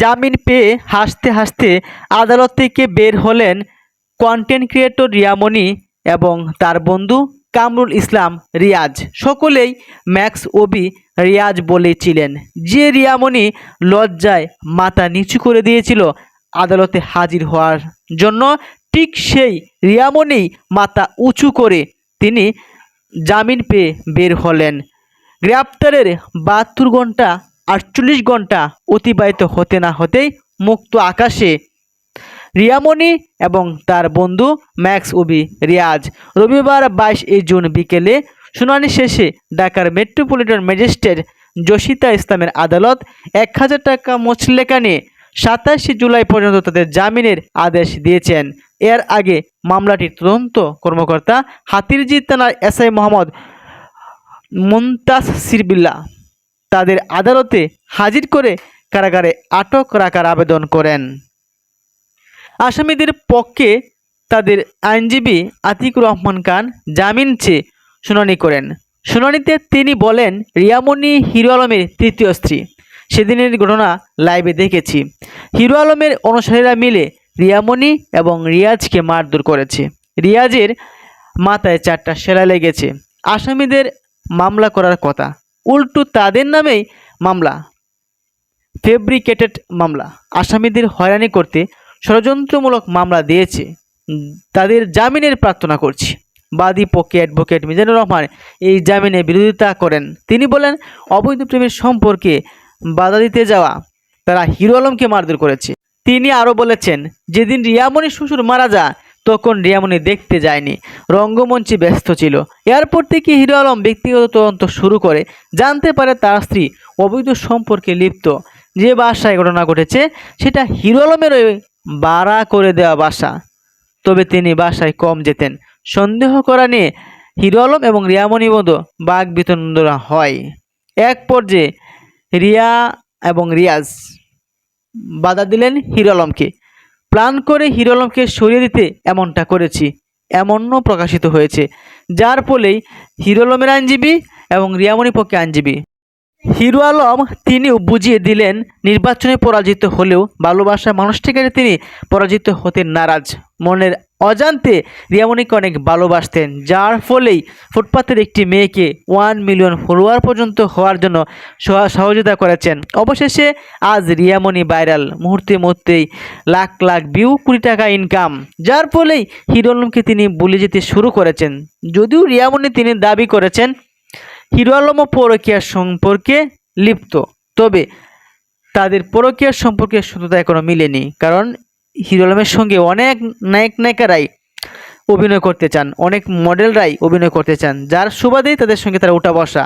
জামিন পেয়ে হাসতে হাসতে আদালত থেকে বের হলেন কন্টেন্ট ক্রিয়েটর রিয়ামণি এবং তার বন্ধু কামরুল ইসলাম রিয়াজ। সকলেই ম্যাক্স ওবি রিয়াজ বলেছিলেন যে রিয়ামণি লজ্জায় মাথা নিচু করে দিয়েছিল আদালতে হাজির হওয়ার জন্য, ঠিক সেই রিয়ামণি মাথা উঁচু করে তিনি জামিন পেয়ে বের হলেন। গ্রেপ্তারের বাহাত্তর ঘণ্টা আটচল্লিশ ঘণ্টা অতিবাহিত হতে না হতেই মুক্ত আকাশে রিয়ামণি এবং তার বন্ধু ম্যাক্স উবি রিয়াজ রবিবার বাইশ এই জুন বিকেলে শুনানি শেষে ঢাকার মেট্রোপলিটন ম্যাজিস্ট্রেট জসিতা ইসলামের আদালত এক হাজার টাকা মুচলেকা নিয়ে সাতাশে জুলাই পর্যন্ত তাদের জামিনের আদেশ দিয়েছেন। এর আগে মামলাটির তদন্ত কর্মকর্তা হাতিরজি থানার এসআই মোহাম্মদ মুমতাজ সিরবিল্লা তাদের আদালতে হাজির করে কারাগারে আটক রাখার আবেদন করেন। আসামিদের পক্ষে তাদের আইনজীবী আতিকুর রহমান খান জামিন চেয়ে শুনানি করেন। শুনানিতে তিনি বলেন, রিয়ামণি হিরো আলমের তৃতীয় স্ত্রী। সেদিনের ঘটনা লাইভে দেখেছি। হিরো আলমের অনুসারীরা মিলে রিয়ামণি এবং রিয়াজকে মারধর করেছে। রিয়াজের মাথায় চারটা সেলাই লেগেছে। আসামিদের মামলা করার কথা। উল্টো তাদের নামেই মামলা ফেব্রিকেটেড মামলা। আসামিদের হয়রানি করতে ষড়যন্ত্রমূলক মামলা দিয়েছে। তাদের জামিনের প্রার্থনা করছি। বাদী পক্ষে অ্যাডভোকেট মিজানুর রহমান এই জামিনে বিরোধিতা করেন। তিনি বলেন, অবৈধ প্রেমের সম্পর্কে বাধা দিতে যাওয়া তারা হিরো আলমকে মারধর করেছে। তিনি আরও বলেছেন, যেদিন রিয়ামণির শ্বশুর মারা যায় তখন রিয়ামণি দেখতে যায়নি। রঙ্গমঞ্চে ব্যস্ত ছিল। এয়ারপোর্ট থেকে হিরো আলম ব্যক্তিগত তদন্ত শুরু করে। জানতে পারে তার স্ত্রী অবৈধ সম্পর্কে লিপ্ত। যে বাসায় ঘটনা ঘটেছে, সেটা হিরো আলমের বাড়া করে দেওয়া বাসা। তবে তিনি বাসায় কম যেতেন। সন্দেহ করা নিয়ে হিরো আলম এবং রিয়ামণি বন্ধু বাঘ বিতন্দরা হয়। এক পর্যায়ে রিয়া এবং রিয়াজ বাধা দিলেন হিরো আলমকে। প্ল্যান করে হিরো আলমকে সরিয়ে দিতে এমনটা করেছি, এমনও প্রকাশিত হয়েছে, যার ফলেই হিরো আলমের আইনজীবী এবং রিয়ামণি পক্ষে আইনজীবী। হিরো আলম তিনিও বুঝিয়ে দিলেন, নির্বাচনে পরাজিত হলেও ভালোবাসার মানুষটিকে তিনি পরাজিত হতে নারাজ। মনের অজান্তে রিয়ামণিকে অনেক ভালোবাসতেন, যার ফলেই ফুটপাতের একটি মেয়েকে ওয়ান মিলিয়ন ফলোয়ার পর্যন্ত হওয়ার জন্য সহ- সহযোগিতা করেছেন। অবশেষে আজ রিয়ামণি ভাইরাল মুহূর্তে মুহূর্তেই লাখ লাখ ভিউ কুড়ি টাকা ইনকাম যার ফলেই হিরো আলমকে তিনি বলে যেতে শুরু করেছেন। যদিও রিয়ামণি তিনি দাবি করেছেন হিরো ও পরকীয়ার সম্পর্কে লিপ্ত। তবে তাদের পরকীয়ার সম্পর্কে সত্যতা এখনও মিলেনি, কারণ হিরো আলমের সঙ্গে অনেক নায়ক নায়িকারাই অভিনয় করতে চান, অনেক মডেলরাই অভিনয় করতে চান, যার সুবাদেই তাদের সঙ্গে তারা উঠা বসা।